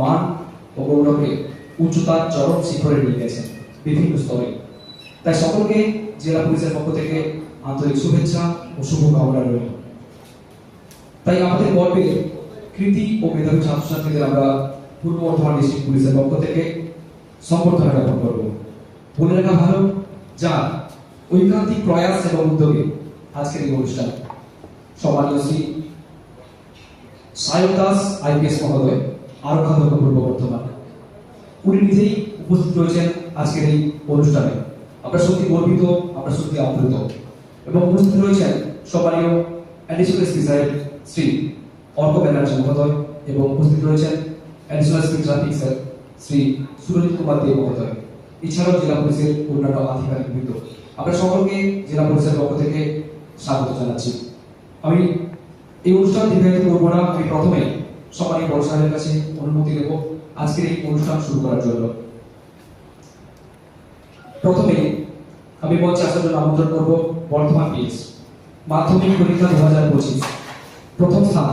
মান ও গৌরবকে উচ্চতার চরম শিখরে নিয়ে গেছেন বিভিন্ন স্তরে। তাই সকলকে জেলা পুলিশের পক্ষ থেকে আন্তরিক শুভেচ্ছা ও শুভকামনা রইল। তাই আমাদের গর্বের কৃতি ও মেধাবী ছাত্রছাত্রীদের আমরা পূর্ব বর্ধমান ডিস্ট্রিক্ট পুলিশের পক্ষ থেকে সম্বর্ধনা জ্ঞাপন করব। বলে রাখা ভালো যা ঐকান্তিক প্রয়াস এবং উদ্যোগে আজকের এই অনুষ্ঠান। শ্রী সায়ক দাস আইপিএস মহোদয়। আরক্ষাধ্যক্ষ পূর্ব বর্ধমান উনি নিজেই উপস্থিত রয়েছেন আজকের এই অনুষ্ঠানে। আমরা সত্যি গর্বিত, আমরা সত্যি আপ্লুত। এবং উপস্থিত রয়েছেন সম্মানীয় অ্যাডিশনাল সাহেব শ্রী অর্ক ব্যানার্জি মহোদয় এবং উপস্থিত রয়েছেন additional traffic sir Shri Surajit Kumar Dev মহোদয়। এছাড়াও জেলা পুলিশের অন্যান্য আধিকারিক আমরা সকলকে জেলা পুলিশের পক্ষ থেকে স্বাগত জানাচ্ছি। আমি এই অনুষ্ঠান দীর্ঘায়িত করব না। আমি প্রথমে সম্মানীয় বড় সাহেবের কাছে অনুমতি নেব আজকের এই অনুষ্ঠান শুরু করার জন্য। প্রথমে আমি মঞ্চে আসার জন্য আমন্ত্রণ করব বর্ধমান পিএস মাধ্যমিক পরীক্ষা দু হাজার পঁচিশ, প্রথম স্থান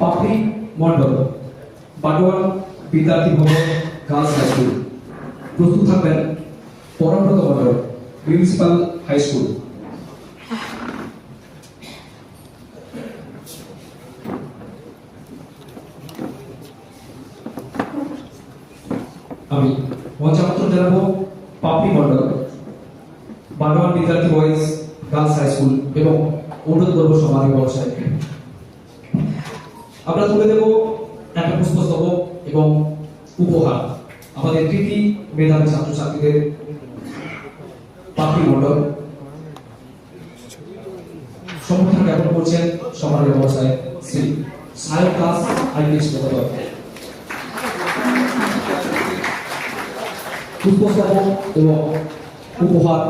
পাপড়ি মন্ডল বাটোয়ান বিদ্যার্থী ভবন, গার্লস হাই স্কুল। প্রস্তুত থাকবেন Paramabrata Mandal municipal high school আমি মঞ্চে আমন্ত্রণ জানাব পাপড়ি মন্ডল বানোয়ান বিদ্যার্থী বয়েজ গার্লস হাই স্কুল এবং করব বড় আমরা তুলে দেব, একটা পুষ্পস্তবক এবং উপহার। আমাদের কৃতি মেধাবী ছাত্রছাত্রীদের পাপড়ি মন্ডল সমর্থন জ্ঞাপন করছেন সাহেব শ্রী সাহেব দাস মহোদয়। এবং উপহার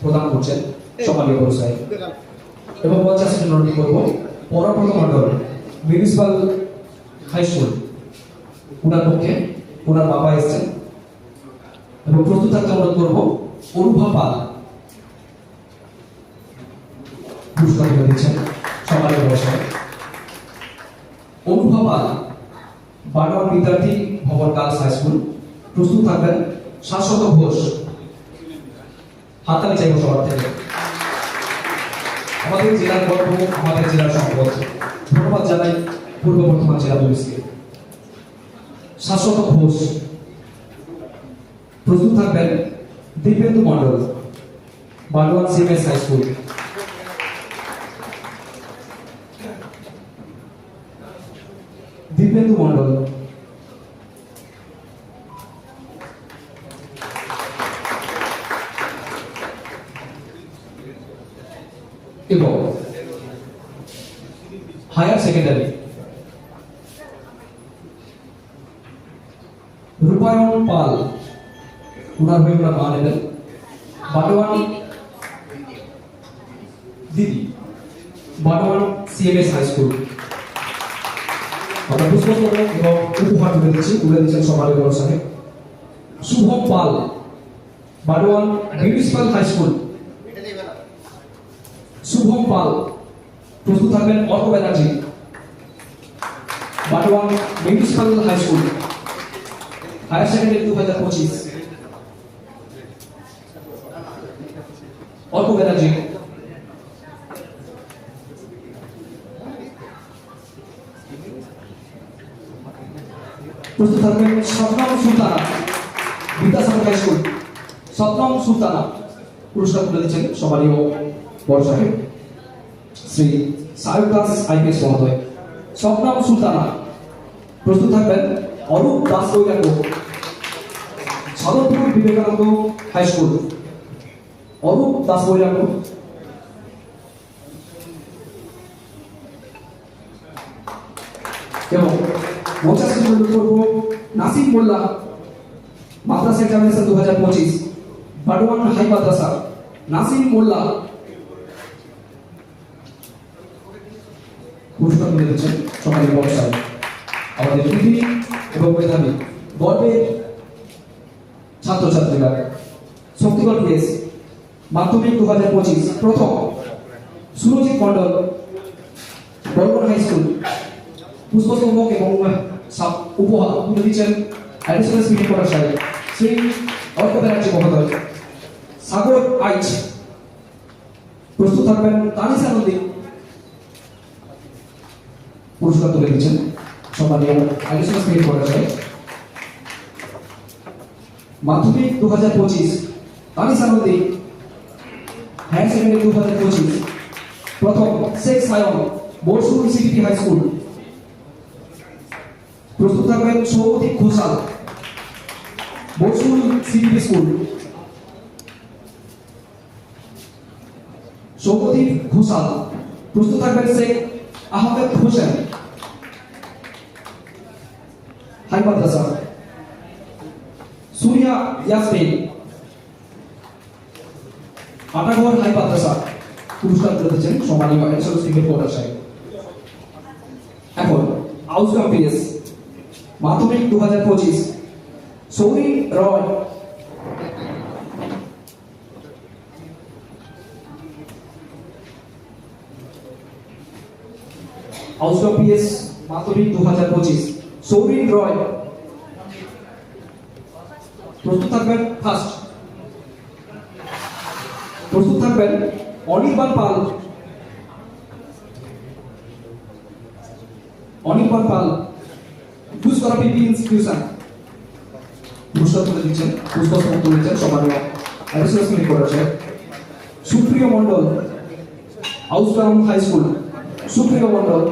প্রদান করছেন বড় সাহেব। এবং পঞ্চাশ জন্য অনুরোধ করব। Paramabrata Mandal municipal high school ওনার পক্ষে। ওনার বাবা এসেছেন এবং প্রস্তুত থাকতে অনুরোধ করব অনুভব পাল। পুরস্কার দিচ্ছেন সাহেব অনুভব পাল বিদ্যার্থী ভবন গার্লস হাই স্কুল। প্রস্তুত থাকবেন শাশ্বত ঘোষ। হাততালি চাইব সবার থেকে। আমাদের জেলার গর্ব আমাদের জেলার সম্পদ ধন্যবাদ জানাই পূর্ব বর্ধমান জেলা পুলিশকে। শাশ্বত ঘোষ, প্রস্তুত থাকবেন Dibyendu Mandal Baluan CMS high school. Dibyendu Mandal এবং সেকেন্ডারি। রূপায়ণ পাল ওনার হয়ে ওনার মা নেবেন। বাটোয়ান দিদি বাটোয়ান সিএমএস হাই স্কুল। আমরা এবং উপহার তুলে দিচ্ছি, তুলে দিচ্ছেন সাহেব। Shubham Pal Batoyan municipal high school. Shubham Pal, প্রস্তুত থাকবেন Arka Banerjee. Batoyan municipal high school higher secondary দু হাজার পঁচিশ। অর্ক ব্যানার্জি প্রস্তুত থাকবেন সপ্তম সুলতানা, বিদ্যাসাগর হাই স্কুল সপ্তম সুলতানা পুরস্কার তুলে দিচ্ছেন সমানীয় বড় সাহেব। শ্রী সায়ক দাস আইপিএস মহোদয়। সপ্তম সুলতানা প্রস্তুত থাকবেন অরূপ দাস বৈরাগ্য সাদরপুর বিবেকানন্দ হাই স্কুল। অরূপ দাস বৈরাগ্য এবং পঞ্চাশ অনুরোধ করব নাসিম মোল্লা, মাদ্রাসা এক্সামিনেশন দু হাজার পঁচিশ বাডওয়ান হাই মাদ্রাসা। নাসিম মোল্লা। পুরস্কার দিচ্ছেন সমাজের ব্যবসায় আমাদের পৃথিবী এবং মেধাবী গর্বের ছাত্রছাত্রীরা। শক্তিগড় প্লেস মাধ্যমিক দু হাজার পঁচিশ, প্রথম সুরজিৎ মন্ডল বর্মন হাই স্কুল পুষ্পস্তম্ভক এবং উপহার তুলে দিচ্ছেন অ্যাডিশনাল স্পিকিং করার সাহেব শ্রী অর্ক ব্যানার্জি মহোদয়। সাগর আইচ, প্রস্তুত থাকবেন তানিসা নদী পুরস্কার তুলে দিচ্ছেন। মাধ্যমিক দু পঁচিশ তানিসা নদী হায়ার সেকেন্ডারি প্রথম শেখ সায়ন হাই স্কুল। প্রস্তুত থাকবেন সৌমদীপ ঘোষাল বোরসুল সিটি স্কুল। সৌমদীপ ঘোষাল, প্রস্তুত থাকবেন শেখ আহমেদ হোসেন। হাই মাদ্রাসা সুরিয়া ইয়াসমিন আটাগড় হাই মাদ্রাসা পুরস্কার তুলেছেন সম্মানীয় এডিশনাল স্পিকার কোটার সাহেব এখন আউটকাম পিএস মাধ্যমিক দু হাজার পঁচিশ সৌরি রয় আউটকাম পিএস মাধ্যমিক দু হাজার পঁচিশ সৌরিন রয়। প্রস্তুত থাকবেন ফার্স্ট প্রস্তুত থাকবেন অনির্বাণ পাল। অনির্বাণ পাল। চুজ করা পিপি ইনস্টিটিউশন পুরস্কার তুলে দিচ্ছেন, পুরস্কার তুলে দিচ্ছেন অ্যাডিশনাল স্কুল করেছে সুপ্রিয় মণ্ডল আউসগ্রাম হাই স্কুল সুপ্রিয় মণ্ডল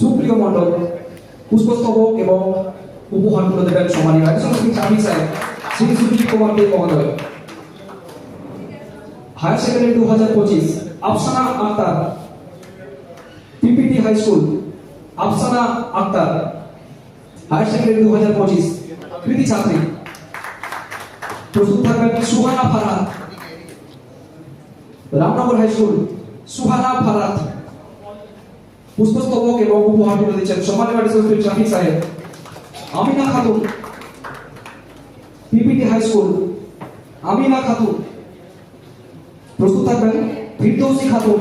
সুপ্রিয় মণ্ডল পুষ্পস্তবক এবং উপহার তুলে দেবেন শ্রী মহোদয়। হায়ার সেকেন্ডারি দু হাজার পঁচিশ, Afsana Akhtar, PPT high school, Afsana Akhtar, higher secondary দু হাজার পঁচিশ, কৃতি ছাত্রী। প্রস্তুত থাকবেন সুহানা ফারাত রামনগর হাই স্কুল, সুহানা ফারাত পুষ্পস্তবক এবং উপহার তুলে দিচ্ছেন সম্মানীয় অ্যাডিশনাল ট্রাফিক সাহেব Amina Khatun. PPT high school Amina Khatun. প্রস্তুত থাকবেন? ফিরদৌসি খাতুন।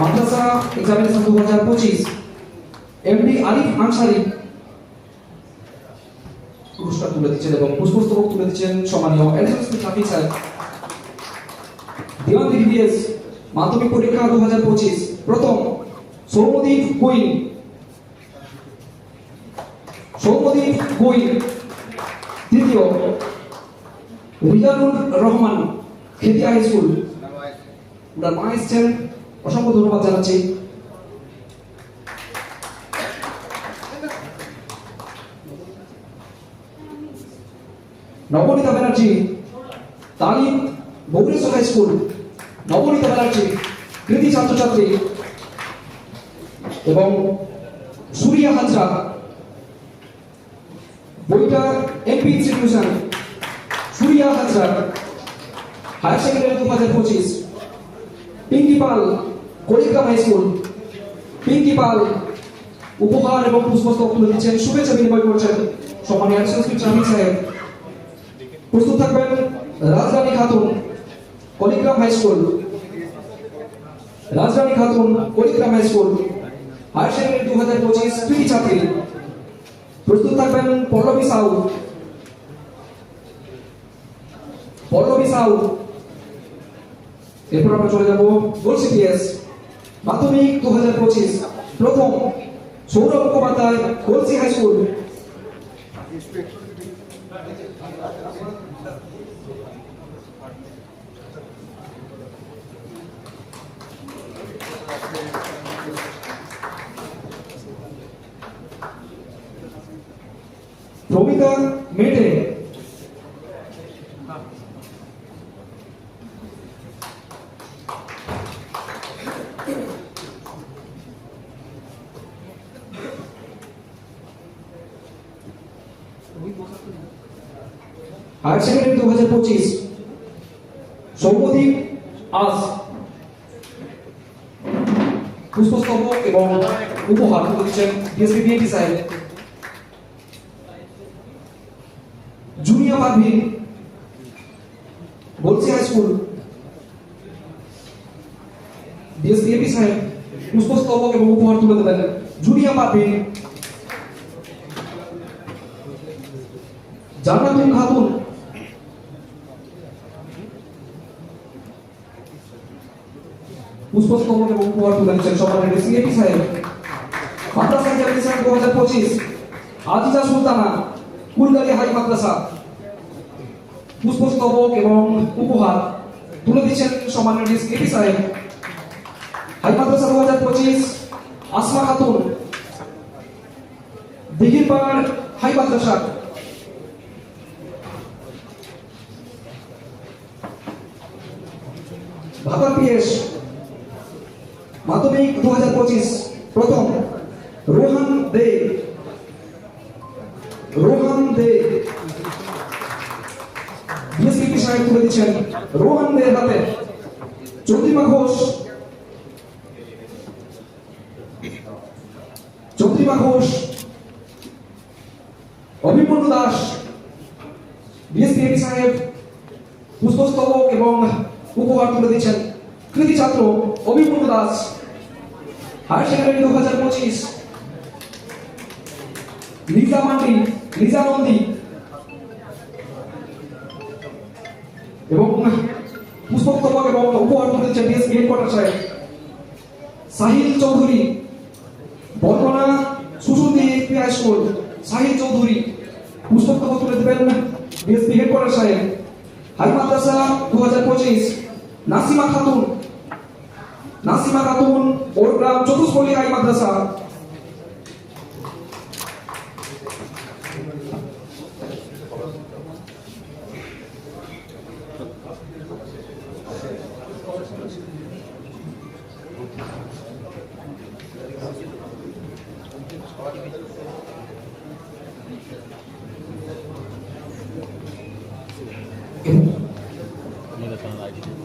মাদ্রাসা এক্সামিনেশন দু হাজার পঁচিশ এমডি আরিফ আনসারি পুরস্কার তুলে দিচ্ছেন এবং পুষ্পস্তবক তুলে দিচ্ছেন সম্মানীয় দেওয়ান ডিভিএস মাধ্যমিক পরীক্ষা দু হাজার পঁচিশ। প্রথম সৌমদীপ কুইন। সৌমদীপ কুইন। দ্বিতীয়, রিজানুর রহমান, খেতিয়া হাই স্কুল। ওনার মা এসছেন। অসংখ্য ধন্যবাদ জানাচ্ছি। নবনীতা ব্যানার্জি তালিম ভুবনেশ্বর হাই স্কুল, নবনীতা ব্যানার্জি, কৃতি ছাত্রছাত্রী এবং সুরিয়া হাজরা বইটা MP institution Suriya Hazra higher secondary দু হাজার পঁচিশ, পিঙ্কি পাল, কলিগ্রাম হাই স্কুল, পিঙ্কি পাল উপহার এবং পুষ্পস্তক তুলে দিচ্ছেন। শুভেচ্ছা বিনিময় করছেন সম্মানীয় অ্যাডিশনাল সাহেব। প্রস্তুত থাকবেন Rajrani Khatun, Kaligram high school. Rajrani Khatun, Kaligram high school. Higher secondary দু হাজার পঁচিশ পিটি ছাত্রী। প্রস্তুত থাকবেন পল্লবী সাউ। পল্লবী সাউ। এরপর আমরা চলে যাব গোল সিপিএস মাধ্যমিক দু হাজার পঁচিশ, প্রথম Sourav Mukhopadhyay Golsi high school. Pramita Mete secondary দু পঁচিশ। সৌমদীপ আজ পুষ্পস্তবক উপহার তুলে দিচ্ছেন ডিএসপি বিএনপি সাহেব। Junia Parvin school. DSP AP সাহেব, পুষ্পস্তবক এবং উপহার তুলে দেবেন। জুনিয়া পারভিন জান্নাতুল খাতুন। পুষ্পস্তবক এবং উপহার তুলে দিচ্ছেন সম্মানের ডিএসপি এপি সাহেব। মাদ্রাসা জামিয়া দু হাজার পঁচিশ। আজিজা সুলতানা, কুলগালি হাই মাদ্রাসা। এবং উপহার তুলে দিচ্ছেন সাহেব। দু হাজার পঁচিশ, আসমা খাতুন। দিঘির ভাতা পিএস, মাধ্যমিক, দু হাজার পঁচিশ, প্রথম, রোহান দে। রোহান দে। দিচ্ছেন রোহান দে হাতে চন্দ্রিমা ঘোষ। চন্দ্রিমা ঘোষ, অভিমন্যু দাস বিএসপি সাহেব, পুষ্পস্তবক এবং উপহার তুলে দিচ্ছেন। কৃতি ছাত্র অভিমন্যু দাস, হায়ার সেকেন্ডারি দু হাজার পঁচিশ। লিজা মান্ডি, লিজা নন্দী এবং পুষ্পস্তবক এবং উপহার দিচ্ছেন ডিএসপি হেডকোয়ার্টার সাহেব সাহিল চৌধুরী, বর্তমানা সুশুদ্ধি হাই স্কুল, সাহিল চৌধুরী পুষ্পস্তবক তুলে দেবেন ডিএসপি হেডকোয়ার্টার সাহেব হাই মাদ্রাসা দু হাজার পঁচিশ, নাসিমা খাতুন নাসিমা খাতুন ওর গ্রাম চতুষ্পল্লী হাই মাদ্রাসা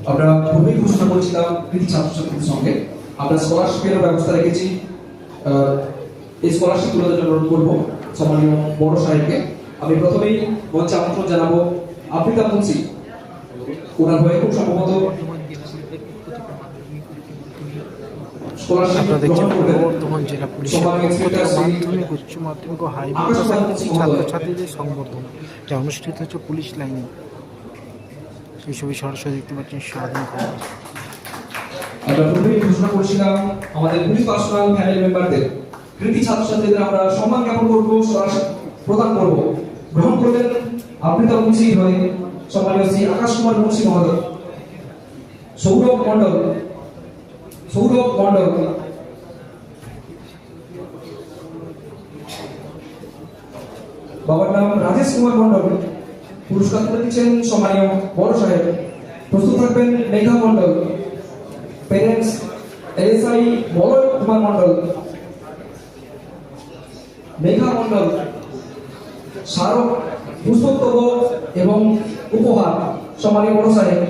আমরা পূর্বেই ঘোষণা করেছিলাম কৃতি ছাত্রছাত্রীদের সঙ্গে। আমরা স্কলারশিপের ব্যবস্থা রেখেছি। এই স্কলারশিপ তুলে দেওয়ার অনুরোধ করব সম্মানীয় বড় সাহেবকে। আমি প্রথমেই মঞ্চে আমন্ত্রণ জানাব আফ্রিকা মুন্সি। ওনার হয়ে খুব সম্ভবত স্কলারশিপ আপনারা দেখছেন গ্রহণ করবেন। জেলা পুলিশের পক্ষ থেকে মাধ্যমিক উচ্চ মাধ্যমিক ও হাই। ছাত্রছাত্রীদের সংবর্ধনা যা অনুষ্ঠিত হচ্ছে পুলিশ লাইনে। ছবি সরাসরি দেখতে পাচ্ছেন স্বাধীন খবর আমরা পূর্বেই ঘোষণা করেছিলাম, আমাদের পুলিশ পার্সোনাল ফ্যামিলি মেম্বারদের, কৃতি ছাত্রছাত্রীদের আমরা সম্মান জ্ঞাপন করব প্রদান করব। গ্রহণ করবেন আবৃতা মুন্সি হয়ে সম্মানীয় শ্রী আকাশ কুমার মুন্সি মহোদয়। সৌরভ মণ্ডল সৌরভ মণ্ডল। বাবার নাম রাজেশ কুমার মণ্ডল। পুরস্কার তুলে দিচ্ছেন সম্মানীয় বড় সাহেব। প্রস্তুত থাকবেন মেঘা মণ্ডল। পেরেন্টস এসআই মলয় কুমার মণ্ডল মেঘা মণ্ডল স্মারক পুষ্পস্তবক এবং উপহার সম্মানীয় বড় সাহেব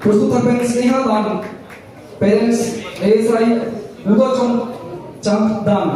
প্রস্তুত থাকবেন স্নেহা দান প্যারেন্টস এসআই উদয়চন্দ চাঁদ দান